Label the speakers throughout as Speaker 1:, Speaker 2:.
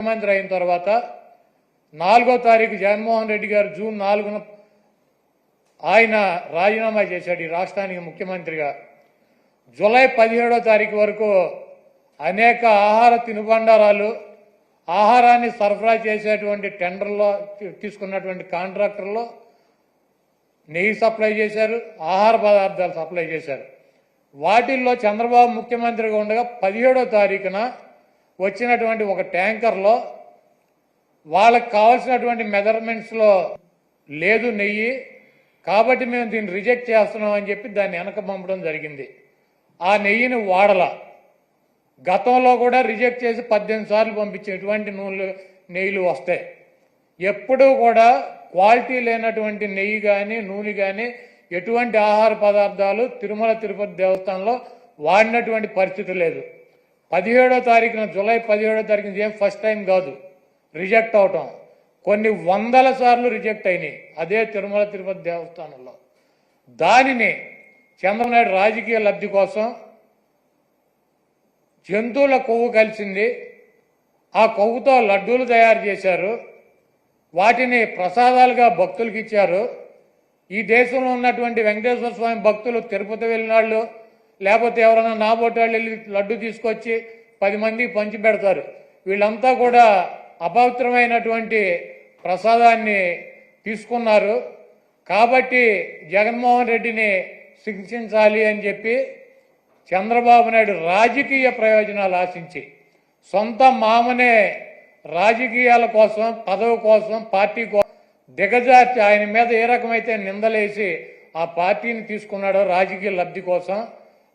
Speaker 1: ముఖ్యమంత్రి అయిన తర్వాత నాలుగో తారీఖు జగన్మోహన్ రెడ్డి గారు జూన్ నాలుగున ఆయన రాజీనామా చేశాడు ఈ రాష్ట్రానికి ముఖ్యమంత్రిగా. జూలై పదిహేడో తారీఖు వరకు అనేక ఆహార తినుబండారాలు ఆహారాన్ని సరఫరా చేసేటువంటి టెండర్లో తీసుకున్నటువంటి కాంట్రాక్టర్లో నెయ్యి సప్లై చేశారు ఆహార పదార్థాలు సప్లై చేశారు. వాటిల్లో చంద్రబాబు ముఖ్యమంత్రిగా ఉండగా పదిహేడో తారీఖున వచ్చినటువంటి ఒక ట్యాంకర్లో వాళ్ళకి కావాల్సినటువంటి మెజర్మెంట్స్లో లేదు నెయ్యి కాబట్టి మేము దీన్ని రిజెక్ట్ చేస్తున్నాం అని చెప్పి దాన్ని వెనక పంపడం జరిగింది. ఆ నెయ్యిని వాడల. గతంలో కూడా రిజెక్ట్ చేసి పద్దెనిమిది సార్లు పంపించే ఎటువంటి నూనెలు నెయ్యిలు వస్తాయి. ఎప్పుడూ కూడా క్వాలిటీ లేనటువంటి నెయ్యి కానీ నూనె కానీ ఎటువంటి ఆహార పదార్థాలు తిరుమల తిరుపతి దేవస్థానంలో వాడినటువంటి పరిస్థితి లేదు. పదిహేడో తారీఖున జూలై పదిహేడో తారీఖున ఏం ఫస్ట్ టైం కాదు. రిజెక్ట్ అవటం. కొన్ని వందల సార్లు రిజెక్ట్ అయినాయి. అదే తిరుమల తిరుపతి దేవస్థానంలో. దానిని చంద్రనాయుడు రాజకీయ లబ్ధి కోసం జంతువుల కొవ్వు కలిసింది. ఆ కొవ్వుతో లడ్డూలు తయారు చేశారు. వాటిని ప్రసాదాలుగా భక్తులకు ఇచ్చారు. ఈ దేశంలో ఉన్నటువంటి వెంకటేశ్వర స్వామి భక్తులు తిరుపతి వెళ్ళిన వాళ్ళు లేకపోతే ఎవరైనా నాబోటి వాళ్ళు వెళ్ళి లడ్డు తీసుకొచ్చి పది మంది పంచి పెడతారు. వీళ్ళంతా కూడా అపవిత్రమైనటువంటి ప్రసాదాన్ని తీసుకున్నారు. కాబట్టి జగన్మోహన్ రెడ్డిని శిక్షించాలి అని చెప్పి చంద్రబాబు నాయుడు రాజకీయ ప్రయోజనాలు ఆశించి సొంత మామనే రాజకీయాల కోసం పదవి కోసం పార్టీ కోసం దిగజార్చి ఆయన మీద ఏ రకమైతే నిందలేసి ఆ పార్టీని తీసుకున్నాడో రాజకీయ లబ్ధి కోసం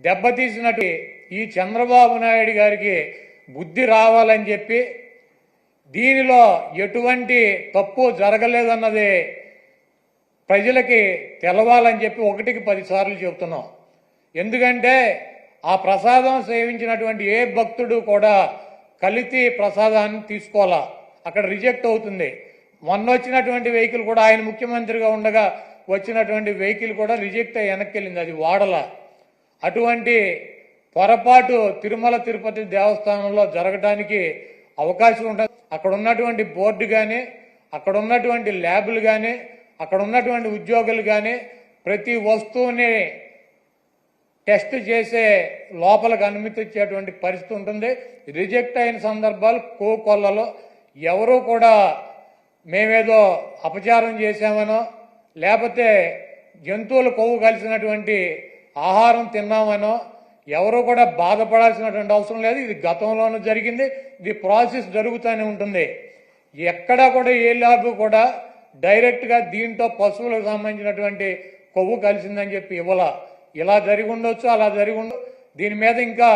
Speaker 1: దెబ్బతీసినట్టు ఈ చంద్రబాబు నాయుడు గారికి బుద్ధి రావాలని చెప్పి దీనిలో ఎటువంటి తప్పు జరగలేదన్నది ప్రజలకి తెలవాలని చెప్పి ఒకటికి పదిసార్లు చెబుతున్నాం. ఎందుకంటే ఆ ప్రసాదం సేవించినటువంటి ఏ భక్తుడు కూడా కలితి ప్రసాదాన్ని తీసుకోవాలా? అక్కడ రిజెక్ట్ అవుతుంది. మొన్న వచ్చినటువంటి వెహికల్ కూడా ఆయన ముఖ్యమంత్రిగా ఉండగా వచ్చినటువంటి వెహికల్ కూడా రిజెక్ట్ అయ్యి వెనక్కి వెళ్ళింది. అది వాడల. అటువంటి పొరపాటు తిరుమల తిరుపతి దేవస్థానంలో జరగడానికి అవకాశం ఉంటుంది అక్కడ ఉన్నటువంటి బోర్డు కానీ అక్కడ ఉన్నటువంటి ల్యాబులు కానీ అక్కడ ఉన్నటువంటి ఉద్యోగులు కానీ ప్రతి వస్తువుని టెస్ట్ చేసే లోపలికి అనుమతించేటువంటి పరిస్థితి ఉంటుంది. రిజెక్ట్ అయిన సందర్భాలు కోకొల్లలో ఎవరూ కూడా మేమేదో అపచారం చేశామనో లేకపోతే జంతువులు కొవ్వు కలిసినటువంటి ఆహారం తిన్నామనో ఎవరు కూడా బాధపడాల్సినటువంటి అవసరం లేదు. ఇది గతంలోనూ జరిగింది. ఇది ప్రాసెస్ జరుగుతూనే ఉంటుంది. ఎక్కడా కూడా ఏ ల్యాబ్ కూడా డైరెక్ట్గా దీంతో పశువులకు సంబంధించినటువంటి కొవ్వు కలిసిందని చెప్పి ఇవ్వాల. ఇలా జరిగి ఉండొచ్చు అలా జరిగి ఉండ దీని మీద ఇంకా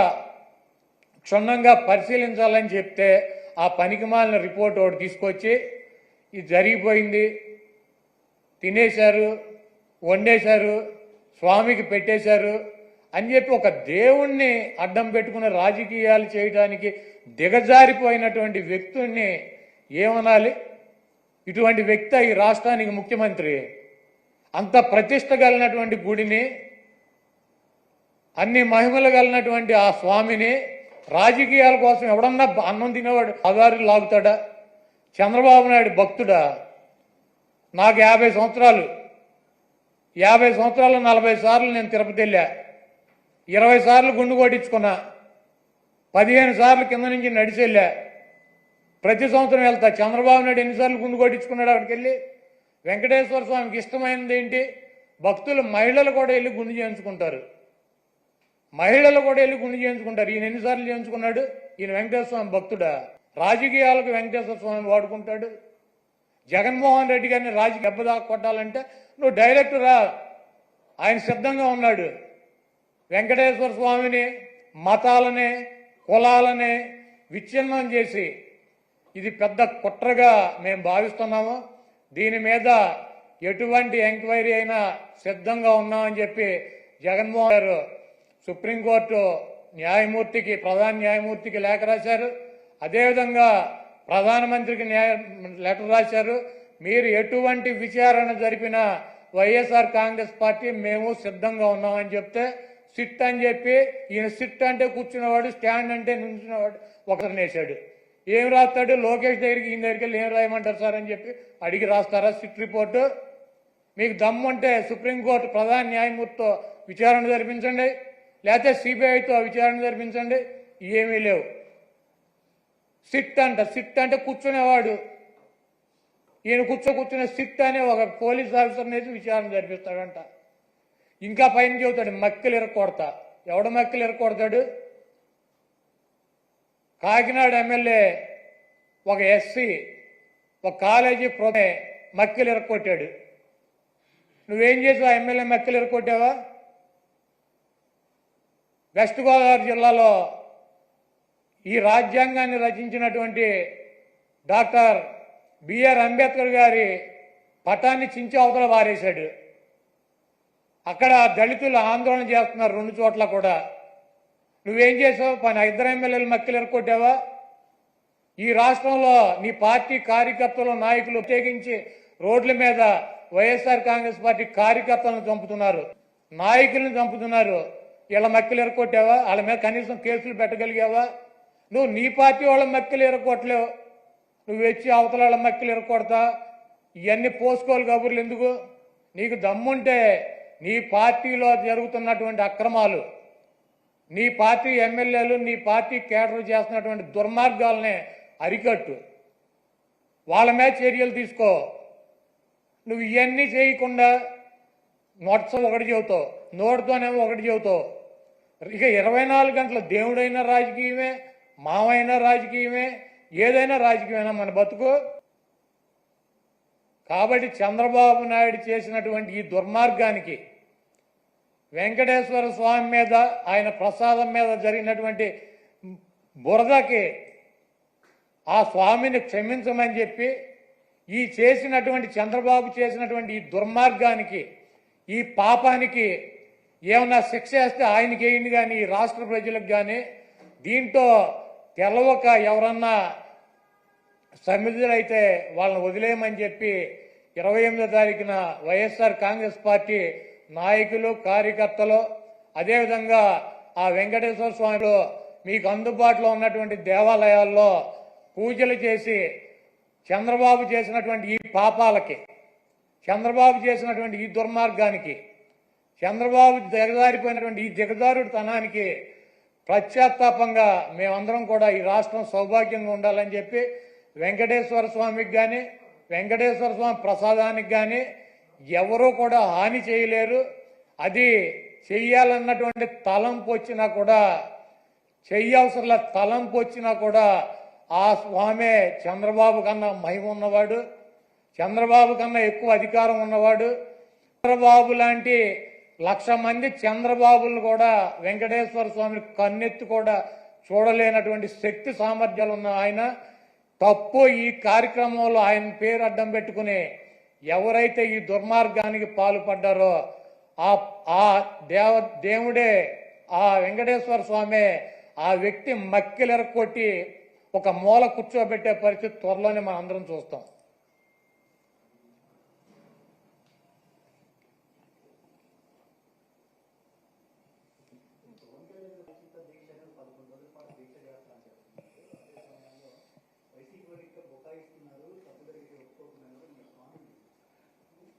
Speaker 1: క్షుణ్ణంగా పరిశీలించాలని చెప్తే ఆ పనికిమాలిన రిపోర్ట్ ఒకటి తీసుకొచ్చి ఇది జరిగిపోయింది. తినేశారు వండేశారు స్వామికి పెట్టేశారు అని చెప్పి ఒక దేవుణ్ణి అడ్డం పెట్టుకుని రాజకీయాలు చేయడానికి దిగజారిపోయినటువంటి వ్యక్తుల్ని ఏమనాలి? ఇటువంటి వ్యక్తి ఈ రాష్ట్రానికి ముఖ్యమంత్రి. అంత ప్రతిష్ట కలిగినటువంటి గుడిని అన్ని మహిమలు కలిగినటువంటి ఆ స్వామిని రాజకీయాల కోసం ఎవడన్నా అన్నం తినేవాడు ఆధారులు లాగుతాడా? చంద్రబాబు నాయుడు భక్తుడా? నాకు యాభై సంవత్సరాలు. యాభై సంవత్సరాలు నలభై సార్లు నేను తిరుపతి వెళ్ళా. ఇరవై సార్లు గుండు కొట్టించుకున్నా. పదిహేను సార్లు కింద నుంచి నడిచి వెళ్ళా. ప్రతి సంవత్సరం వెళ్తా. చంద్రబాబు నాయుడు ఎన్నిసార్లు గుండు కొట్టించుకున్నాడు అక్కడికి వెళ్ళి? వెంకటేశ్వర స్వామికి ఇష్టమైనది ఏంటి? భక్తులు మహిళలు కూడా వెళ్ళి గుండు చేయించుకుంటారు. మహిళలు కూడా వెళ్ళి గుండు చేయించుకుంటారు. ఈయన ఎన్నిసార్లు చేయించుకున్నాడు? ఈయన వెంకటేశ్వర స్వామి భక్తుడా? రాజకీయాలకు వెంకటేశ్వర స్వామి వాడుకుంటాడు. జగన్మోహన్ రెడ్డి గారిని రాజకీయ దెబ్బదా కొట్టాలంటే నువ్వు డైరెక్ట్ రా. ఆయన సిద్ధంగా ఉన్నాడు. వెంకటేశ్వర స్వామిని మతాలని కులాలని విచ్ఛిన్నం చేసి ఇది పెద్ద కుట్రగా మేము భావిస్తున్నాము. దీని మీద ఎటువంటి ఎంక్వైరీ అయినా సిద్ధంగా ఉన్నామని చెప్పి జగన్మోహన్ గారు సుప్రీంకోర్టు న్యాయమూర్తికి ప్రధాన న్యాయమూర్తికి లేఖ రాశారు. అదేవిధంగా ప్రధానమంత్రికి న్యాయ లెటర్ రాశారు. మీరు ఎటువంటి విచారణ జరిపినా వైఎస్ఆర్ కాంగ్రెస్ పార్టీ మేము సిద్ధంగా ఉన్నామని చెప్తే సిట్ అని చెప్పి ఈయన సిట్ అంటే కూర్చున్నవాడు స్టాండ్ అంటే నుంచున్నవాడు ఒకరిని వేశాడు. ఏం రాస్తాడు? లోకేష్ దగ్గరికి ఈయన దగ్గరికి వెళ్ళి ఏం రాయమంటారు సార్ అని చెప్పి అడిగి రాస్తారా సిట్ రిపోర్టు? మీకు దమ్ముంటే సుప్రీంకోర్టు ప్రధాన న్యాయమూర్తితో విచారణ జరిపించండి. లేకపోతే సిబిఐతో విచారణ జరిపించండి. ఏమీ లేవు. సిట్ అంట సిట్ అంటే కూర్చునేవాడు. ఈయన కూర్చో కూర్చునే సిట్ అనే ఒక పోలీస్ ఆఫీసర్ని నేసి విచారణ జరిపిస్తాడంట. ఇంకా పైన చెబుతాడు మక్కలు ఇరకొడతా ఎవడ మక్కలు ఇరకొడతాడు కాకినాడ ఎమ్మెల్యే ఒక ఎస్సీ ఒక కాలేజీ ప్రొమే మక్కలు ఇరక్కొట్టాడు. నువ్వేం చేసావు? ఎమ్మెల్యే మక్కలు ఇరక్కొట్టావా? వెస్ట్ గోదావరి జిల్లాలో ఈ రాజ్యాంగాన్ని రచించినటువంటి డాక్టర్ బిఆర్ అంబేద్కర్ గారి పటాన్ని చించి అవతల వారేశాడు. అక్కడ దళితులు ఆందోళన చేస్తున్నారు రెండు చోట్ల కూడా. నువ్వేం చేసావు? పని ఇద్దరు ఎమ్మెల్యేలు మక్కలు ఎరుకొట్టావా ఈ రాష్ట్రంలో నీ పార్టీ కార్యకర్తలు నాయకులు ప్రత్యేకించి రోడ్ల మీద వైఎస్ఆర్ కాంగ్రెస్ పార్టీ కార్యకర్తలను చంపుతున్నారు. నాయకులను చంపుతున్నారు. వీళ్ళ మక్కలు ఎరకొట్టావా వాళ్ళ మీద కనీసం కేసులు పెట్టగలిగావా? నువ్వు నీ పార్టీ వాళ్ళ మక్కలు ఎరకొట్టలేవు నువ్వు వచ్చి అవతల మక్కిలు మక్కలు ఎరకొడతా ఇవన్నీ పోసుకోవాలి కబుర్లు ఎందుకు? నీకు దమ్ముంటే నీ పార్టీలో జరుగుతున్నటువంటి అక్రమాలు నీ పార్టీ ఎమ్మెల్యేలు నీ పార్టీ కేడర్ చేస్తున్నటువంటి దుర్మార్గాలని అరికట్టు. వాళ్ళ మీద చర్యలు తీసుకో. నువ్వు ఇవన్నీ చేయకుండా నొట్స ఒకటి చెబుతావు నోటితోనేమో ఒకటి చెబుతావు. ఇక ఇరవై నాలుగు గంటల దేవుడైన రాజకీయమే మామైనా రాజకీయమే ఏదైనా రాజకీయమైనా మన బతుకు. కాబట్టి చంద్రబాబు నాయుడు చేసినటువంటి ఈ దుర్మార్గానికి వెంకటేశ్వర స్వామి మీద ఆయన ప్రసాదం మీద జరిగినటువంటి బురదకి ఆ స్వామిని క్షమించమని చెప్పి ఈ చేసినటువంటి చంద్రబాబు చేసినటువంటి ఈ దుర్మార్గానికి ఈ పాపానికి ఏమన్నా శిక్ష వేస్తే ఆయనకేయండి కానీ ఈ రాష్ట్ర ప్రజలకు కానీ దీంతో తెలవక ఎవరన్నా సమిధులైతే వాళ్ళని వదిలేయమని చెప్పి ఇరవై ఎనిమిదో తారీఖున వైఎస్ఆర్ కాంగ్రెస్ పార్టీ నాయకులు కార్యకర్తలు అదేవిధంగా ఆ వెంకటేశ్వర స్వామిలో మీకు అందుబాటులో ఉన్నటువంటి దేవాలయాల్లో పూజలు చేసి చంద్రబాబు చేసినటువంటి ఈ పాపాలకి చంద్రబాబు చేసినటువంటి ఈ దుర్మార్గానికి చంద్రబాబు దిగజారిపోయినటువంటి ఈ దిగజారుడు తనానికి ప్రత్యాత్తాపంగా మేమందరం కూడా ఈ రాష్ట్రం సౌభాగ్యంగా ఉండాలని చెప్పి వెంకటేశ్వర స్వామికి కానీ వెంకటేశ్వర స్వామి ప్రసాదానికి కానీ ఎవరూ కూడా హాని చేయలేరు. అది చెయ్యాలన్నటువంటి తలంపు వచ్చినా కూడా చెయ్యవసరల తలంపు వచ్చినా కూడా ఆ స్వామే చంద్రబాబు కన్నా మహిమ ఉన్నవాడు చంద్రబాబు కన్నా ఎక్కువ అధికారం ఉన్నవాడు. చంద్రబాబు లాంటి లక్ష మంది చంద్రబాబులను కూడా వెంకటేశ్వర స్వామిని కన్నెత్తి కూడా చూడలేనటువంటి శక్తి సామర్థ్యాలు ఉన్న ఆయన. తప్పు ఈ కార్యక్రమంలో ఆయన పేరు అడ్డం పెట్టుకుని ఎవరైతే ఈ దుర్మార్గానికి పాల్పడ్డారో ఆ ఆ దేవ దేవుడే ఆ వెంకటేశ్వర స్వామి ఆ వ్యక్తి మక్కిలెరకొట్టి ఒక మూల కూర్చోబెట్టే పరిస్థితి త్వరలోనే మనం అందరం చూస్తాం.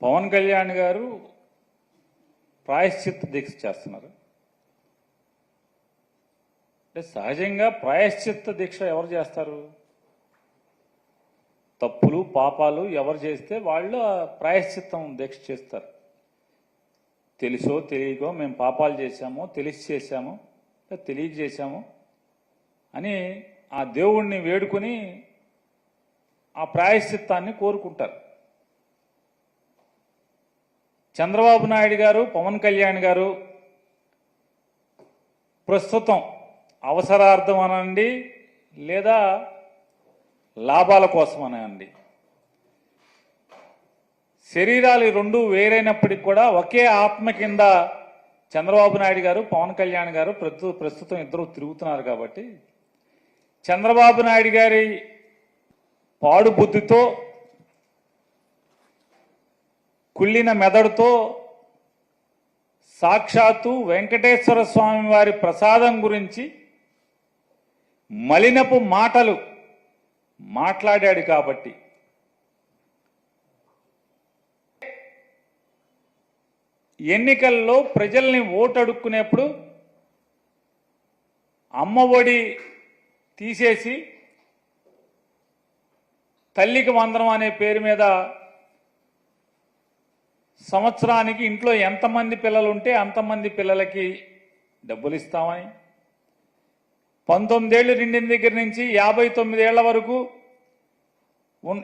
Speaker 2: పవన్ కళ్యాణ్ గారు ప్రాయశ్చిత్త దీక్ష చేస్తున్నారు. అంటే సహజంగా ప్రాయశ్చిత్త దీక్ష ఎవరు చేస్తారు? తప్పులు పాపాలు ఎవరు చేస్తే వాళ్ళు ఆ ప్రాయశ్చిత్తం దీక్ష చేస్తారు. తెలుసో తెలియకో మేము పాపాలు చేశామో తెలిసి చేశామో లేదా తెలియక అని ఆ దేవుణ్ణి వేడుకొని ఆ ప్రాయశ్చిత్తాన్ని కోరుకుంటారు. చంద్రబాబు నాయుడు గారు పవన్ కళ్యాణ్ గారు ప్రస్తుతం అవసరార్థం అనండి లేదా లాభాల కోసం అనండి. శరీరాలు రెండు వేరైనప్పటికి కూడా ఒకే ఆత్మ కింద చంద్రబాబు నాయుడు గారు పవన్ కళ్యాణ్ గారు ప్రస్తుతం ఇద్దరు తిరుగుతున్నారు కాబట్టి చంద్రబాబు నాయుడు గారి పాడు బుద్ధితో కుళ్ళిన మెదడుతో సాక్షాత్తు వెంకటేశ్వర స్వామి వారి ప్రసాదం గురించి మలినపు మాటలు మాట్లాడాడు కాబట్టి. ఎన్నికల్లో ప్రజల్ని ఓటడుక్కునేప్పుడు అమ్మఒడి అమ్మ ఒడి తీసేసి తల్లికి వందనం అనే పేరు మీద సంవత్సరానికి ఇంట్లో ఎంతమంది పిల్లలు ఉంటే అంతమంది పిల్లలకి డబ్బులు ఇస్తామని పంతొమ్మిదేళ్ళు నిండిన దగ్గర నుంచి యాభై తొమ్మిదేళ్ళ వరకు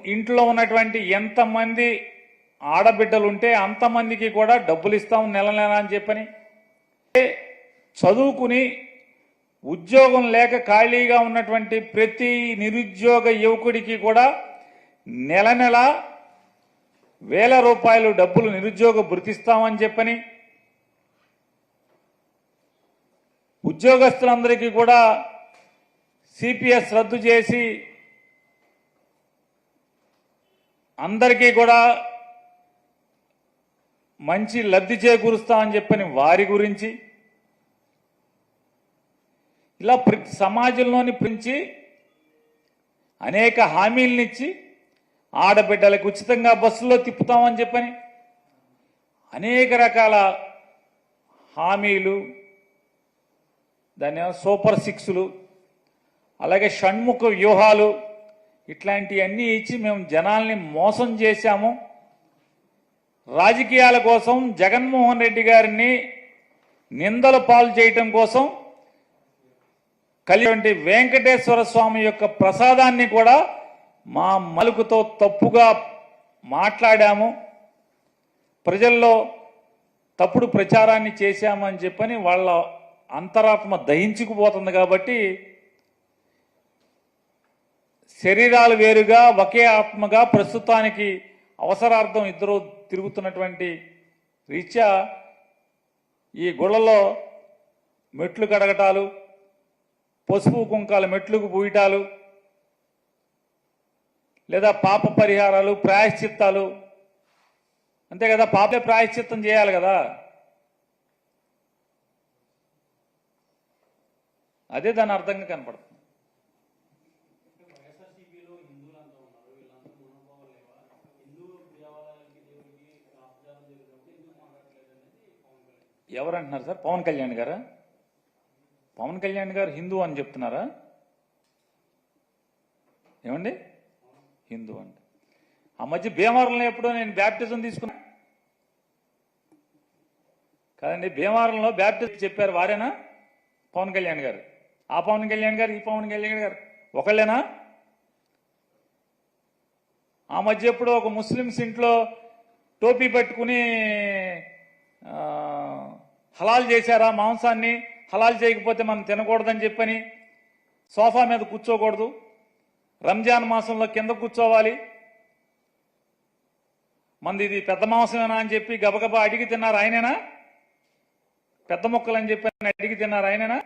Speaker 2: ఇంట్లో ఉన్నటువంటి ఎంతమంది ఆడబిడ్డలు ఉంటే అంతమందికి కూడా డబ్బులు ఇస్తాం నెల నెల అని చెప్పని. చదువుకుని ఉద్యోగం లేక ఖాళీగా ఉన్నటువంటి ప్రతి నిరుద్యోగ యువకుడికి కూడా నెల నెల వేల రూపాయలు డబ్బులు నిరుద్యోగ భృతిస్తామని చెప్పని ఉద్యోగస్తులందరికీ కూడా సిపిఎస్ రద్దు చేసి అందరికీ కూడా మంచి లబ్ధి చేకూరుస్తామని చెప్పని వారి గురించి ఇలా ప్రతి సమాజంలోని పెంచి అనేక హామీలనిచ్చి ఆడబిడ్డలకు ఉచితంగా బస్సులో తిప్పుతామని చెప్పని అనేక రకాల హామీలు దాని సూపర్ సిక్స్లు అలాగే షణ్ముఖ వ్యూహాలు ఇట్లాంటివన్నీ ఇచ్చి మేము జనాల్ని మోసం చేశాము. రాజకీయాల కోసం జగన్మోహన్ రెడ్డి గారిని నిందల పాలు చేయటం కోసం కలిగి వెంకటేశ్వర స్వామి యొక్క ప్రసాదాన్ని కూడా మా మలుకుతో తప్పుగా మాట్లాడాము. ప్రజల్లో తప్పుడు ప్రచారాన్ని చేశామని చెప్పని వాళ్ళ అంతరాత్మ దహించుకుపోతుంది కాబట్టి శరీరాలు వేరుగా ఒకే ఆత్మగా ప్రస్తుతానికి అవసరార్థం ఇద్దరు తిరుగుతున్నటువంటి రీత్యా ఈ గుళ్ళలో మెట్లు కడగటాలు పసుపు కుంకాలు మెట్లుకు పూయటాలు లేదా పాప పరిహారాలు ప్రాయశ్చిత్తాలు. అంతే కదా పాపే ప్రాయశ్చిత్తం చేయాలి కదా. అదే దాని అర్థంగా కనపడుతుంది. ఎవరంటున్నారు సార్? పవన్ కళ్యాణ్ గారా? పవన్ కళ్యాణ్ గారు హిందూ అని చెప్తున్నారా? ఏమండి? హిందూ అంటే. ఆ మధ్య భీమవరంలో ఎప్పుడో నేను బ్యాప్టిజం తీసుకున్నా. కాదండి భీమవరంలో బ్యాప్టిజం చెప్పారు వారేనా? పవన్ కళ్యాణ్ గారు. ఆ పవన్ కళ్యాణ్ గారు ఈ పవన్ కళ్యాణ్ గారు. ఒకళ్ళేనా? ఆ మధ్య ఎప్పుడో ఒక ముస్లిమ్స్ ఇంట్లో టోపీ పెట్టుకుని హలాల్ చేశారా మాంసాన్ని? హలాల్ చేయకపోతే మనం తినకూడదని చెప్పని సోఫా మీద కూర్చోకూడదు. రంజాన్ మాసంలో కింద కూర్చోవాలి. మంది ఇది పెద్ద మాంసమేనా అని చెప్పి గబగబా అడిగి తిన్నారు ఆయనేనా? పెద్ద మొక్కలు అని చెప్పి అడిగి తిన్నారు ఆయనేనా?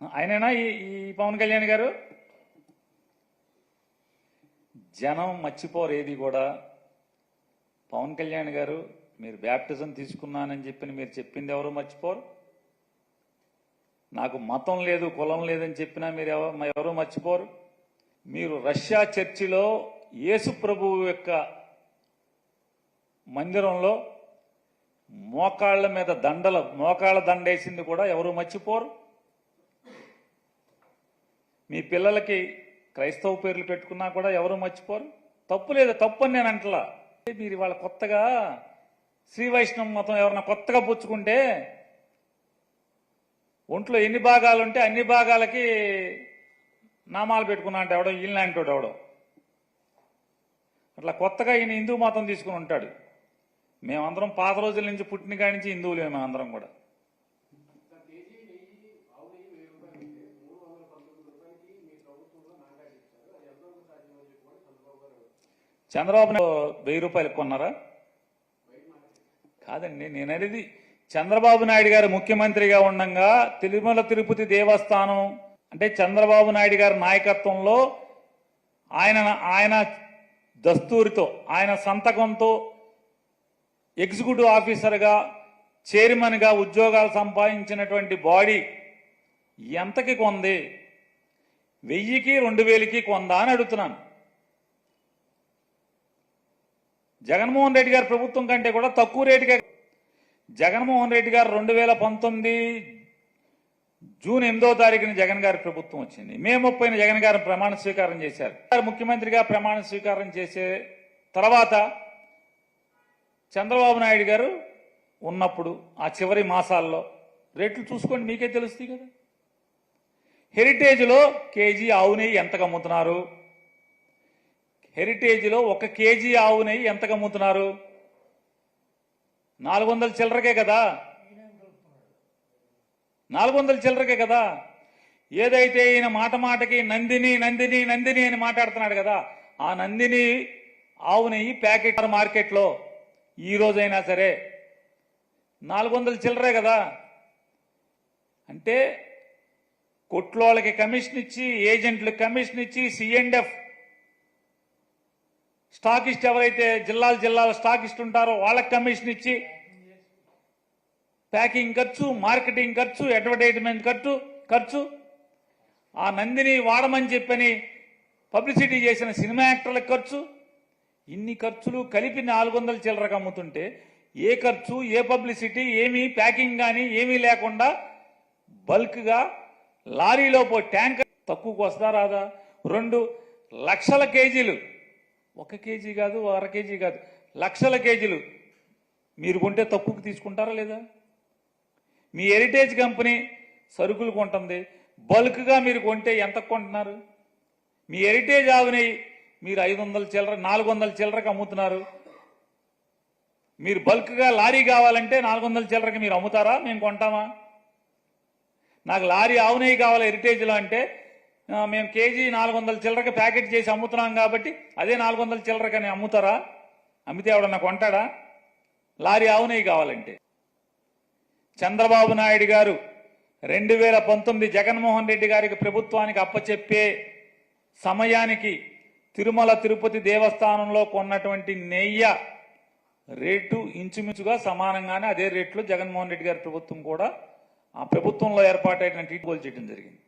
Speaker 2: ఆయనేనా ఈ ఈ పవన్ కళ్యాణ్ గారు? జనం మర్చిపోరు ఏది కూడా పవన్ కళ్యాణ్ గారు మీరు బ్యాప్టిజం తీసుకున్నానని చెప్పి మీరు చెప్పింది ఎవరు మర్చిపోరు? నాకు మతం లేదు కులం లేదని చెప్పినా మీరు ఎవరు మర్చిపోరు. మీరు రష్యా చర్చిలో యేసు ప్రభువు యొక్క మందిరంలో మోకాళ్ళ మీద దండల మోకాళ్ళ దండేసింది కూడా ఎవరు మర్చిపోరు. మీ పిల్లలకి క్రైస్తవ పేర్లు పెట్టుకున్నా కూడా ఎవరు మర్చిపోరు. తప్పు లేదు తప్పు అని నేను అంటలా. మీరు ఇవాళ కొత్తగా శ్రీ వైష్ణవ మతం ఎవరన్నా కొత్తగా పుచ్చుకుంటే ఒంట్లో ఎన్ని భాగాలు ఉంటే అన్ని భాగాలకి నామాలు పెట్టుకున్నా అంటే ఎవడో ఈయనలాంటి ఎవడో. అట్లా కొత్తగా ఈయన హిందూ మతం తీసుకుని ఉంటాడు. మేమందరం పాత రోజుల నుంచి పుట్టిన కాడి నుంచి హిందువులే మేమందరం కూడా. చంద్రబాబు వెయ్యి రూపాయలు కొన్నారా? కాదండి నేను అనేది చంద్రబాబు నాయుడు గారు ముఖ్యమంత్రిగా ఉండగా తిరుమల తిరుపతి దేవస్థానం అంటే చంద్రబాబు నాయుడు గారి నాయకత్వంలో ఆయన ఆయన దస్తూరితో ఆయన సంతకంతో ఎగ్జిక్యూటివ్ ఆఫీసర్గా చైర్మన్గా ఉద్యోగాలు సంపాదించినటువంటి బాడీ ఎంతకి కొంది? వెయ్యికి రెండు వేలకి కొందా అని అడుగుతున్నాను. జగన్మోహన్ రెడ్డి గారి ప్రభుత్వం కంటే కూడా తక్కువ రేటుగా జగన్మోహన్ రెడ్డి గారు రెండు వేల పంతొమ్మిది జూన్ ఎనిమిదో తారీఖున జగన్ గారి ప్రభుత్వం వచ్చింది. మే ముప్పైన జగన్ గారు ప్రమాణ స్వీకారం చేశారు. ముఖ్యమంత్రిగా ప్రమాణ స్వీకారం చేసే తర్వాత చంద్రబాబు నాయుడు గారు ఉన్నప్పుడు ఆ చివరి మాసాల్లో రేట్లు చూసుకోండి మీకే తెలుస్తుంది కదా. హెరిటేజ్లో కేజీ ఆవు నెయ్యి ఎంతకు అమ్ముతున్నారు హెరిటేజ్లో ఒక కేజీ ఆవు నెయ్యి ఎంతకు అమ్ముతున్నారు నాలుగు వందల చిల్లరకే కదా? నాలుగు వందల చిల్లరకే కదా? ఏదైతే ఈయన మాట మాటకి నందిని నందిని నందిని అని మాట్లాడుతున్నాడు కదా ఆ నందిని ఆవు నెయ్యి ప్యాకెట్ మార్కెట్లో ఈ రోజైనా సరే నాలుగు వందల చిల్లరే కదా? అంటే కొట్లోళ్ళకి కమిషన్ ఇచ్చి ఏజెంట్లకు కమిషన్ ఇచ్చి సిఎండ్ఎఫ్ స్టాకిస్ట్ ఎవరైతే జిల్లాలు జిల్లాలో స్టాకిస్ట్ ఉంటారో వాళ్ళకి కమిషన్ ఇచ్చి ప్యాకింగ్ ఖర్చు మార్కెటింగ్ ఖర్చు అడ్వర్టైజ్మెంట్ ఖర్చు ఖర్చు. ఆ నందిని వాడమని చెప్పని పబ్లిసిటీ చేసిన సినిమా యాక్టర్లకు ఖర్చు. ఇన్ని ఖర్చులు కలిపి నాలుగు వందల చిల్లరకు అమ్ముతుంటే ఏ ఖర్చు ఏ పబ్లిసిటీ ఏమీ ప్యాకింగ్ కానీ ఏమీ లేకుండా బల్క్గా లారీలో పో ట్యాంకర్ తక్కువకు వస్తా రాదా? రెండు లక్షల కేజీలు ఒక కేజీ కాదు అర కేజీ కాదు లక్షల కేజీలు. మీరు కొంటే తక్కువకి తీసుకుంటారా లేదా? మీ హెరిటేజ్ కంపెనీ సరుకులు కొంటుంది. బల్క్గా మీరు కొంటే ఎంత కొంటున్నారు? మీ హెరిటేజ్ ఆవుని మీరు ఐదు వందల చిల్లర నాలుగు వందల చిల్లరకు అమ్ముతున్నారు. మీరు బల్క్గా లారీ కావాలంటే నాలుగు వందల చిల్లరకి మీరు అమ్ముతారా? మేము కొంటామా? నాకు లారీ ఆవు నెయ్యి కావాలి హెరిటేజ్లో అంటే మేము కేజీ నాలుగు వందల చిల్లరకి ప్యాకెట్ చేసి అమ్ముతున్నాం కాబట్టి అదే నాలుగు వందల చిల్లరకని అమ్ముతారా? అమ్మితే ఎవడన్నా కొంటాడా? లారీ ఆవునేవి కావాలంటే. చంద్రబాబు నాయుడు గారు రెండు వేల పంతొమ్మిది జగన్మోహన్ రెడ్డి గారికి ప్రభుత్వానికి అప్పచెప్పే సమయానికి తిరుమల తిరుపతి దేవస్థానంలో కొన్నటువంటి నెయ్య రేటు ఇంచుమించుగా సమానంగానే అదే రేట్లో జగన్మోహన్ రెడ్డి గారి ప్రభుత్వం కూడా ఆ ప్రభుత్వంలో ఏర్పాటైన టీటుకోలు చేయడం జరిగింది.